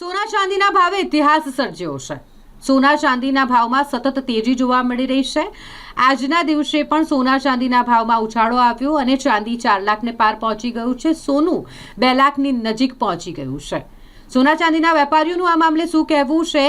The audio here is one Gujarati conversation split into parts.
સોના ચાંદીના ભાવે ઇતિહાસ સર્જ્યો છે. સોના ચાંદીના ભાવમાં સતત તેજી જોવા મળી રહી છે. આજના દિવસે પણ સોના ચાંદીના ભાવમાં ઉછાળો આવ્યો અને ચાંદી ચાર લાખને પાર પહોંચી ગયું છે. સોનું બે લાખની નજીક પહોંચી ગયું છે. સોના ચાંદીના વેપારીઓનું આ મામલે શું કહેવું છે,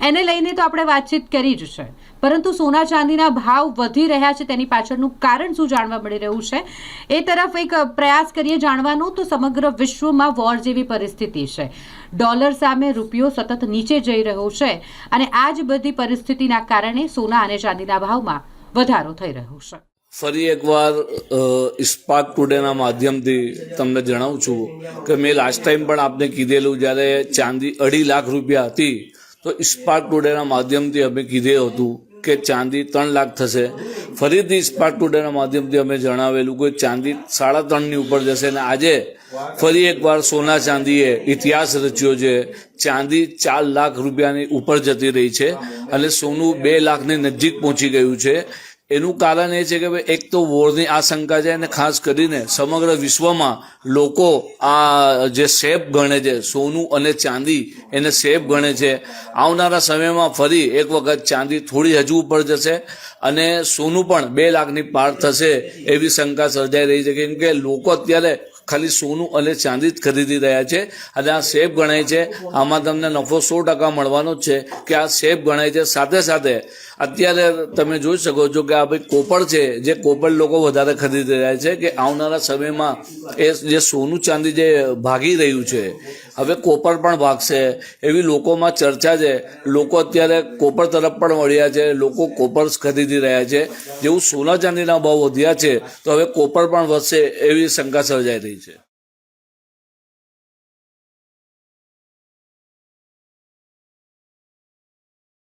એને લઈને તો આપણે વાતચીત કરી જ છે. પરંતુ સોના ચાંદીના ભાવ વધી રહ્યા છે તેની પાછળનું કારણ શું જાણવા મળી રહ્યું છે? એ તરફ એક પ્રયાસ કરીએ જાણવાનો તો સમગ્ર વિશ્વમાં વોર જેવી પરિસ્થિતિ છે. ડોલર સામે રૂપિયો સતત નીચે જઈ રહ્યો છે અને આ જ બધી પરિસ્થિતિના કારણે સોના અને ચાંદીના ભાવમાં વધારો થઈ રહ્યો છે. ફરી એકવાર ઇસ્પાક ટુડેના માધ્યમથી તમને જણાવું છું કે મેં લાસ્ટ ટાઈમ પણ આપને કીધેલું, જ્યારે ચાંદી અઢી લાખ રૂપિયા હતી, તો ઇસ્પાક ટુડેના માધ્યમથી અમે કીધેલું હતું કે ચાંદી ત્રણ લાખ થશે. ફરીથી ઇસ્પાક ટુડેના માધ્યમથી અમે જણાવેલું કે ચાંદી સાડા ત્રણની ઉપર જશે અને આજે ફરી એકવાર સોના ચાંદીએ ઇતિહાસ રચ્યો છે. ચાંદી ચાર લાખ રૂપિયાની ઉપર જતી રહી છે અને સોનું બે લાખની નજીક પહોંચી ગયું છે. એનું કારણ એ છે કે ભાઈ, એક તો વોરની આશંકા છે અને ખાસ કરીને સમગ્ર વિશ્વમાં લોકો આ જે શેપ ગણે છે, સોનું અને ચાંદી એને શેપ ગણે છે. આવનારા સમયમાં ફરી એક વખત ચાંદી થોડી હજુ ઉપર જશે અને સોનું પણ બે લાખની પાર થશે એવી શંકા સર્જાઈ રહી છે. કેમ કે લોકો અત્યારે ખાલી સોનું અને ચાંદી જ ખરીદી રહ્યા છે અને આ સેફ ગણાય છે. આમાં તમને નફો સો ટકા મળવાનો જ છે કે આ સેફ ગણાય છે. સાથે સાથે અત્યારે તમે જોઈ શકો છો કે આ ભાઈ કોપર છે, જે કોપર લોકો વધારે ખરીદી રહ્યા છે કે આવનારા સમયમાં એ જે સોનું ચાંદી જે ભાગી રહ્યું છે, હવે કોપર પણ ભાગશે. એવી લોકોમાં ચર્ચા છે. લોકો અત્યારે કોપર તરફ પણ વળ્યા છે. લોકો કોપર ખરીદી રહ્યા છે. જેવું સોના ચાંદીના ભાવ વધ્યા છે, તો હવે કોપર પણ વધશે એવી શંકા સર્જાઈ રહી છે.